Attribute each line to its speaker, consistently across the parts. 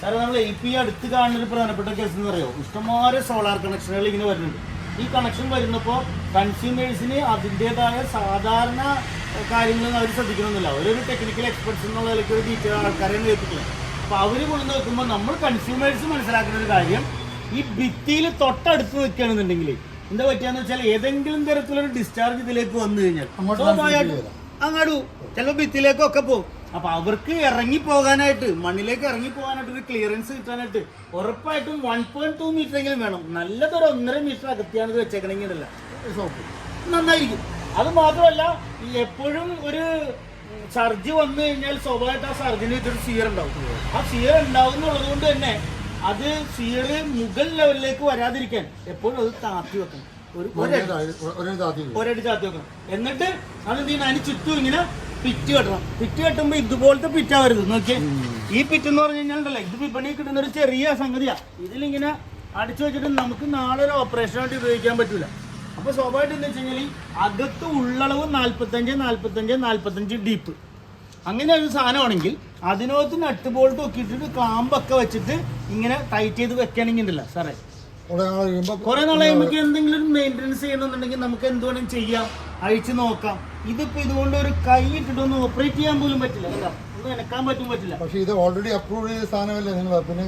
Speaker 1: സാറേ നമ്മൾ L P അടുത്ത് കാണുന്ന ഒരു പ്രധാനപ്പെട്ട കേസ് എന്ന് പറയുമോ? ഇഷ്ടംമാരെ സോളാർ കണക്ഷനുകൾ ഇങ്ങനെ വരുന്നുണ്ട്. ഈ കണക്ഷൻ വരുന്നപ്പോൾ കൺസ്യൂമേഴ്സിന് അതിന്റെതായ സാധാരണ കാര്യങ്ങളൊന്നും അവർ ശ്രദ്ധിക്കണമെന്നില്ല അവരൊരു ടെക്നിക്കൽ എക്സ്പെർട്സ് എന്നുള്ള നിലയ്ക്ക് ഒരു ഡീറ്റെയിൽ ആൾക്കാരെ ഏൽപ്പിക്കില്ല അപ്പോൾ അവർ കൊണ്ടു നോക്കുമ്പോൾ നമ്മൾ കൺസ്യൂമേഴ്സ് മനസ്സിലാക്കുന്ന ഒരു കാര്യം ഈ ഭിത്തിയിൽ തൊട്ടടുത്ത് നിൽക്കുകയാണെന്നുണ്ടെങ്കിൽ എന്താ പറ്റുകയെന്ന് വെച്ചാൽ ഏതെങ്കിലും തരത്തിലൊരു ഡിസ്ചാർജ് ഇതിലേക്ക് വന്നു കഴിഞ്ഞാൽ
Speaker 2: അങ്ങോട്ട്
Speaker 1: ചിലപ്പോൾ ഭിത്തിയിലേക്കൊക്കെ പോകും. അപ്പൊ അവർക്ക് ഇറങ്ങി പോകാനായിട്ട് മണ്ണിലേക്ക് ഇറങ്ങി പോകാനായിട്ട് ഒരു ക്ലിയറൻസ് കിട്ടാനായിട്ട് ഉറപ്പായിട്ടും വൺ പോയിന്റ് ടു മീറ്റർ എങ്കിലും വേണം. നല്ലതൊരു ഒന്നര മീറ്റർ അകത്തിയാണ് ഇത് വെച്ചേക്കണമെങ്കിലല്ല സോപ്പ് നന്നായിരിക്കും. അത് മാത്രമല്ല എപ്പോഴും ഒരു സർജി വന്നു കഴിഞ്ഞാൽ സ്വാഭാവികമായിട്ട് ആ സർജിന് ഇതൊരു സിയർ ഉണ്ടാവും. ആ സിയർ ഉണ്ടാവുന്നുള്ളത് കൊണ്ട് തന്നെ അത് സിയർ മുകൾ ലെവലിലേക്ക് വരാതിരിക്കാൻ എപ്പോഴും അത് താത്തി വെക്കണം. ഒരു ഒരു
Speaker 2: ഒരേ താത്തി
Speaker 1: ഒരടി ചാത്തി വെക്കണം. എന്നിട്ട് അതെന്ത് ചെയ്യണം? അതിന് ചുറ്റും ഇങ്ങനെ പിറ്റ് കെട്ടണം. പിറ്റ് കെട്ടുമ്പോ ഇതുപോലത്തെ പിറ്റാ വരുന്നത് നോക്കിയേ. ഈ പിറ്റ് എന്ന് പറഞ്ഞു കഴിഞ്ഞാൽ ഇത് വിപണി കിട്ടുന്ന ഒരു ചെറിയ സംഗതിയാ. ഇതിലിങ്ങനെ അടിച്ചു വെച്ചിട്ട് നമുക്ക് നാളെ ഒരു ഓപ്പറേഷനായിട്ട് ഉപയോഗിക്കാൻ പറ്റൂല. അപ്പൊ സ്വാഭാവികമായിട്ട് എന്താ വെച്ച് കഴിഞ്ഞാൽ അകത്ത് ഉള്ളളവ് നാല്പത്തഞ്ച് നാല്പത്തഞ്ച് നാല്പത്തഞ്ച് ഡീപ്പ് അങ്ങനെ ഒരു സാധനമാണെങ്കിൽ അതിനകത്ത് നട്ട് ബോൾട്ട് നോക്കിയിട്ട് കാമ്പൊക്കെ വെച്ചിട്ട് ഇങ്ങനെ ടൈറ്റ് ചെയ്ത് വെക്കുകയാണെങ്കിൽ ഉണ്ടല്ലോ സാറേ.
Speaker 2: കുറെ നാൾ കഴിയുമ്പോൾ
Speaker 1: കുറെ നാളെ കഴിയുമ്പോൾ എന്തെങ്കിലും മെയിന്റെനൻസ് ചെയ്യണമെന്നുണ്ടെങ്കിൽ നമുക്ക് എന്ത് വേണം ചെയ്യാം. അഴിച്ചു നോക്കാം. ഇതിപ്പോ ഇതുകൊണ്ട് ഒരു കൈ ഇട്ടിട്ടൊന്നും ഓപ്പറേറ്റ് ചെയ്യാൻ പോലും പറ്റില്ല കേട്ടോ ഒന്നും എനക്കാൻ പറ്റും പറ്റില്ല.
Speaker 2: പക്ഷെ ഇത് ഓൾറെഡി അപ്രൂവ് ചെയ്ത സാധനമല്ലേ നിങ്ങൾ? പിന്നെ?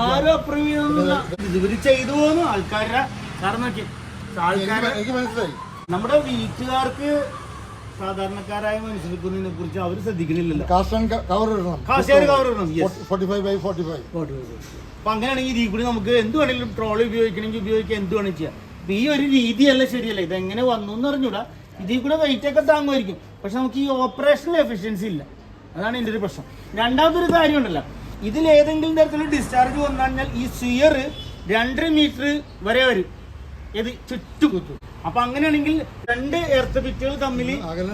Speaker 1: ആരും അപ്രൂവ് ചെയ്യുന്നില്ല. ഇവർ ചെയ്തു പോകുന്നു ആൾക്കാരുടെ കാരണം ആൾക്കാരെ
Speaker 2: എനിക്ക് മനസ്സിലായി.
Speaker 1: നമ്മുടെ വീട്ടുകാർക്ക് സാധാരണക്കാരായ മനുഷ്യനെ ഇതിനെ കുറിച്ച് അവർ ശ്രദ്ധിക്കുന്നില്ലല്ലോ.
Speaker 2: കാസ്റ്റ് കവർ ഇടണം.
Speaker 1: അപ്പൊ അങ്ങനെയാണെങ്കിൽ ഇതിൽ കൂടി നമുക്ക് എന്ത് വേണമെങ്കിലും ട്രോളി ഉപയോഗിക്കണമെങ്കിൽ ഉപയോഗിക്കാം എന്ത് വേണമെങ്കിൽ ചെയ്യാം. ഈ ഒരു രീതിയല്ല ശരിയല്ല? ഇതെങ്ങനെ വന്നു എന്ന് അറിഞ്ഞൂടാ ഇതിൽ കൂടെ വെയിറ്റ് ഒക്കെ താങ്ങുമായിരിക്കും. പക്ഷെ നമുക്ക് ഈ ഓപ്പറേഷണൽ എഫിഷ്യൻസി ഇല്ല. അതാണ് എന്റെ ഒരു പ്രശ്നം. രണ്ടാമതൊരു കാര്യമുണ്ടല്ലോ ഇതിൽ ഏതെങ്കിലും തരത്തിലുള്ള ഡിസ്ചാർജ് വന്നു കഴിഞ്ഞാൽ ഈ സിയർ രണ്ടര മീറ്റർ വരെ വരും. ഏത്? ചുറ്റും. അപ്പൊ അങ്ങനെയാണെങ്കിൽ രണ്ട് എർത്ത് പിറ്റുകൾ തമ്മിൽ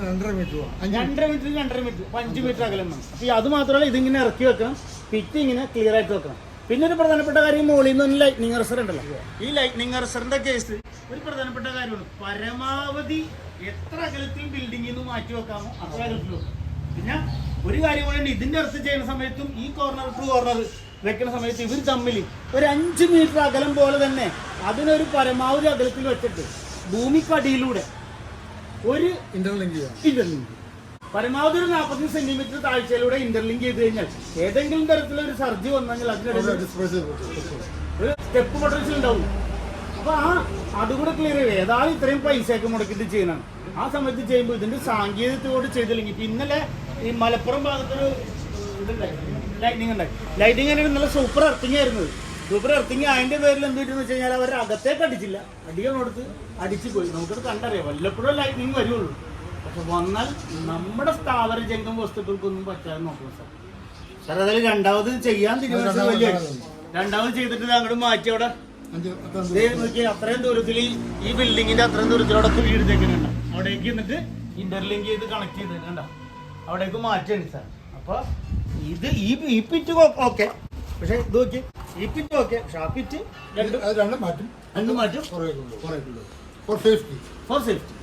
Speaker 2: രണ്ടര മീറ്റർ
Speaker 1: രണ്ടര മീറ്റർ രണ്ടര മീറ്റർ അപ്പൊ അഞ്ച് മീറ്റർ അകലം വേണം. അപ്പൊ അത് മാത്രമല്ല ഇതിങ്ങനെ ഇറക്കി വെക്കണം. പിറ്റ് ഇങ്ങനെ ക്ലിയർ ആയിട്ട് വെക്കണം. പിന്നെ ഒരു പ്രധാനപ്പെട്ട കാര്യം മോളിൽ നിന്ന് ലൈറ്റ്നിങ് അറസർ ഉണ്ടല്ലോ. ഈ ലൈറ്റ്നിങ് അറസറിന്റെ കേസ് ഒരു പ്രധാനപ്പെട്ട കാര്യമാണ്. പരമാവധി എത്ര അകലത്തിൽ ബിൽഡിംഗിൽ നിന്ന് മാറ്റി വെക്കാമോ അത്ര അകലത്തിൽ വെക്കാം പിന്നെ ഒരു കാര്യം കൂടെ ഇതിന്റെ അറസ്റ്റ് ചെയ്യുന്ന സമയത്തും ഈ കോർണർ ടു കോർണർ വെക്കുന്ന സമയത്ത് ഇവർ തമ്മിൽ ഒരു അഞ്ച് മീറ്റർ അകലം പോലെ തന്നെ അതിനൊരു പരമാവധി അകലത്തിൽ വെച്ചിട്ട് ഭൂമിക്കടിയിലൂടെ ഒരു
Speaker 2: ഇന്റർലിങ്ക്
Speaker 1: ഇന്റർലിങ്ക് പരമാവധി ഒരു നാൽപ്പത്തഞ്ച് സെന്റിമീറ്റർ താഴ്ചയിലൂടെ ഇന്റർലിങ്ക് ചെയ്ത് കഴിഞ്ഞാൽ ഏതെങ്കിലും തരത്തിലൊരു സർജി വന്നെങ്കിൽ അതിനിടയിൽ ഒരു സ്റ്റെപ്പ് പൊട്ടൻഷ്യൽ ഉണ്ടാവും. അപ്പൊ ആ അതുകൂടെ ക്ലിയർ ചെയ്യും. ഏതായാലും ഇത്രയും പൈസയൊക്കെ മുടക്കിയിട്ട് ചെയ്യണം ആ സമയത്ത് ചെയ്യുമ്പോൾ ഇതിന്റെ സാങ്കേതികത്തോട് ചെയ്തില്ലെങ്കിൽ ഇപ്പൊ ഇന്നലെ ഈ മലപ്പുറം ഭാഗത്തൊരു ലൈറ്റിംഗ് ഉണ്ടായി. ലൈറ്റിംഗ് നല്ല സൂപ്പർ എർത്തിങ് ആയിരുന്നു. സൂപ്പർ എർത്തിങ് അതിന്റെ പേരിൽ എന്ത് പറ്റുന്ന വെച്ച് കഴിഞ്ഞാൽ അവർ അകത്തേക്ക് അടിച്ചില്ല. അടിക്കാൻ കൊടുത്ത് അടിച്ചു പോയി. നമുക്കത് കണ്ടറിയാം. വല്ലപ്പോഴും ലൈറ്റിംഗ് വരുള്ളൂ. പക്ഷെ വന്നാൽ നമ്മുടെ സ്ഥാപന ജംഗം വസ്തുക്കൾക്കൊന്നും പറ്റാതെ നോക്കണം സാർ. സാർ അതായത് രണ്ടാമത് ചെയ്യാൻ തീരുമാനിച്ചത് വലിയ. രണ്ടാമത് ചെയ്തിട്ട് അങ്ങോട്ട് മാറ്റി അവിടെ. അത്രയും ദൂരത്തിൽ ഈ- ബിൽഡിങ്ങിന്റെ അത്രയും ദൂരത്തിലൂടെ വീടിത്തേക്കുന്നുണ്ട് അവിടേക്ക് എന്നിട്ട് ഇന്റർലിങ്ക് ചെയ്ത് കണക്ട് ചെയ്തിട്ടുണ്ട് അവിടേക്ക് മാറ്റാണ് സാർ. അപ്പൊ ഇത് ഈ ഈ പിറ്റ് ഓക്കെ. പക്ഷെ ഇത് നോക്കി ഈ പിറ്റ് ഓക്കെ. പക്ഷെ ആ പിറ്റ് രണ്ടും
Speaker 2: മാറ്റും.
Speaker 1: രണ്ടും മാറ്റും.
Speaker 2: For safety
Speaker 1: for safety